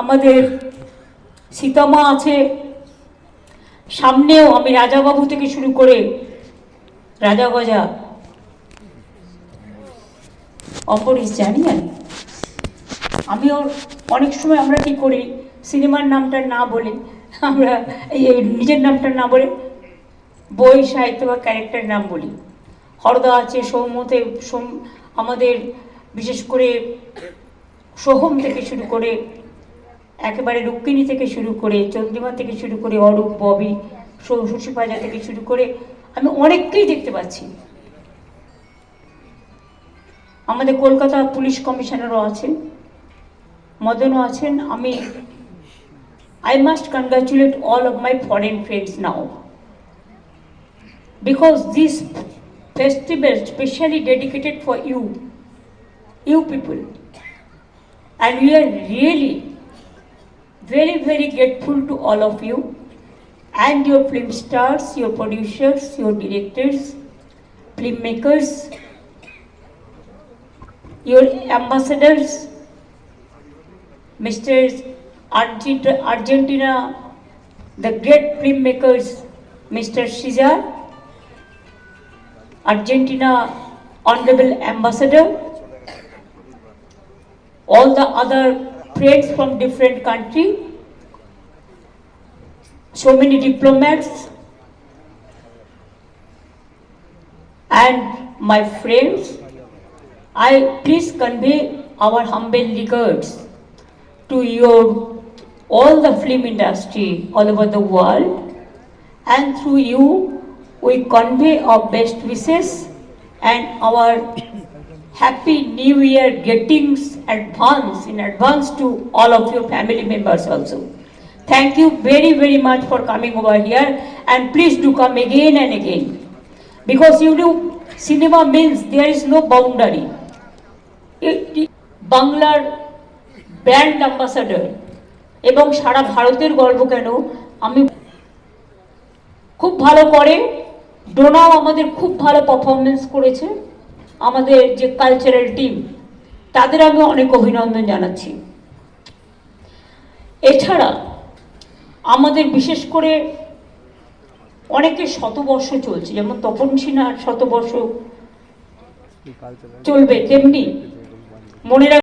আমাদের সীতামা আছে। সামনেও আমি রাজাবাবু থেকে শুরু করে রাজা গজা। অপরিস জানি আমি। আমি ওর অনেক সময় আমরা কি করি, সিনেমার নামটা না বলে, আমরা এই নিজের নামটা না বলে বই, সাহিত্য বা ক্যারেক্টার নাম বলি। হরদা আছে সৌমতে সোম, আমাদের বিশেষ করে সোহম থেকে শুরু করে একেবারে রুক্মিণী থেকে শুরু করে চন্দ্রিমা থেকে শুরু করে অরূপ ববি শশী পাজা থেকে শুরু করে আমি অনেককেই দেখতে পাচ্ছি আমাদের কলকাতা পুলিশ কমিশনারও আছেন মদনও আছেন আমি I must congratulate all of my foreign friends now because this festival specially dedicated for you, you people. And we are really very, very grateful to all of you and your film stars, your producers, your directors, filmmakers, your ambassadors, Mr. Argentina, the great filmmakers, Mr. Cesar, Argentina Honorable Ambassador, all the other friends from different country, so many diplomats, and my friends, I please convey our humble regards to your all the film industry all over the world, and through you we convey our best wishes and our happy new year greetings advance in advance to all of your family members also. Thank you very very much for coming over here and please do come again and again because you do cinema means there is no boundary. বাংলার brand ambassador এবং সারা ভারতের গর্ব কেন আমি খুব ভালো করে ডোনাও আমাদের খুব ভালো পারফরমেন্স করেছে আমাদের যে কালচারাল টিম তাদের আমি অনেক অভিনন্দন জানাচ্ছি। এছাড়া আমাদের বিশেষ করে অনেকের শতবর্ষ চলছে যেমন তপন সিনহার শতবর্ষ চলবে তেমনি মনে রাখ